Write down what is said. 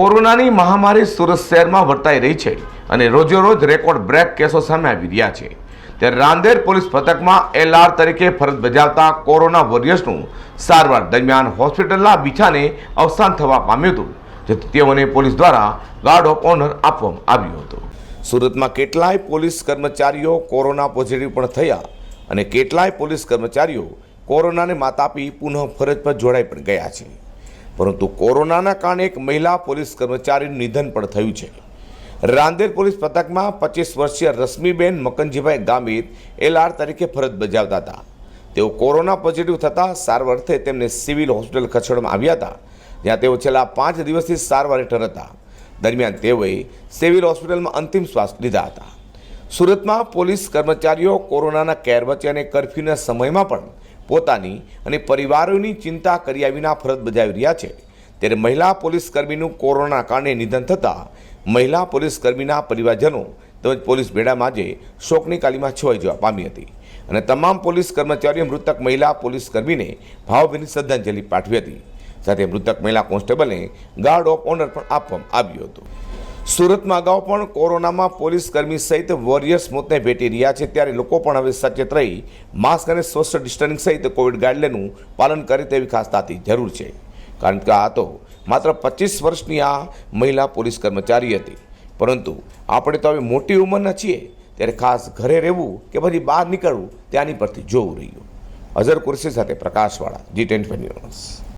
કોરોનાની મહામારી સુરત શહેરમાં વર્તાઈ રહી છે અને રોજેરોજ રેકોર્ડ બ્રેક કેસો સામે આવી રહ્યા છે. ત્યારે રાંદેર પોલીસ પથકમાં એલઆર તરીકે ફરજ બજાવતા કોરોના વોરિયર્સનું સારવાર દરમિયાન હોસ્પિટલના બીછાને અવસાન થવા પામ્યું હતું, જેથી તેઓને પોલીસ દ્વારા ગાર્ડ ઓફ ઓનર આપવામાં આવ્યું હતું. સુરતમાં કેટલાય પોલીસ કર્મચારીઓ કોરોના પોઝિટિવ પણ થયા અને કેટલાય પોલીસ કર્મચારીઓ કોરોનાને માત આપી પુનઃ ફરજ પર જોડાઈ પણ ગયા છે. પરંતુ કોરોનાના કારણે એક મહિલા પોલીસ કર્મચારીનું નિધન પણ થયું છે. રાંદેર પોલીસ પથકમાં પચીસ વર્ષીય રશ્મિબેન મકનજીભાઈ ગામિત એલઆર તરીકે ફરજ બજાવતા હતા. તેઓ કોરોના પોઝિટિવ થતાં સારવાર તેમને સિવિલ હોસ્પિટલ ખસેડવામાં આવ્યા હતા, જ્યાં તેઓ છેલ્લા પાંચ દિવસથી સારવાર હેઠળ હતા. દરમિયાન તેઓએ સિવિલ હોસ્પિટલમાં અંતિમ શ્વાસ લીધા હતા. સુરતમાં પોલીસ કર્મચારીઓ કોરોનાના કેર વચ્ચે અને કર્ફ્યુના સમયમાં પણ પોતાની અને પરિવારોની ચિંતા કર્યા વિના ફરજ બજાવી રહ્યા છે. ત્યારે મહિલા પોલીસ કર્મીનું કોરોના કારણે નિધન થતાં મહિલા પોલીસ કર્મીના પરિવારજનો તેમજ પોલીસ બેડામાં આજે શોકની કાલીમાં છવાઈ જવા પામી હતી. અને તમામ પોલીસ કર્મચારીઓ મૃતક મહિલા પોલીસ કર્મીને ભાવભીની શ્રદ્ધાંજલિ પાઠવી હતી. સાથે મૃતક મહિલા કોન્સ્ટેબલને ગાર્ડ ઓફ ઓનર પણ આપવામાં આવ્યું હતું. સુરતમાં અગાઉ પણ કોરોનામાં પોલીસ કર્મી સહિત વોરિયર્સ મોતને ભેટી રહ્યા છે. ત્યારે લોકો પણ હવે સચેત રહી માસ્ક અને સોશિયલ ડિસ્ટન્સિંગ સહિત કોવિડ ગાઈડલાઈનનું પાલન કરે તેવી ખાસ તાતી જરૂર છે. કારણ કે આ તો માત્ર પચીસ વર્ષની આ મહિલા પોલીસ કર્મચારી હતી. પરંતુ આપણે તો હવે મોટી ઉંમરના છીએ. ત્યારે ખાસ ઘરે રહેવું કે પછી બહાર નીકળવું, ત્યાંની પરથી જોવું રહ્યું. અઝર કુરશી સાથે પ્રકાશવાળા જી ટેન ન્યૂઝ.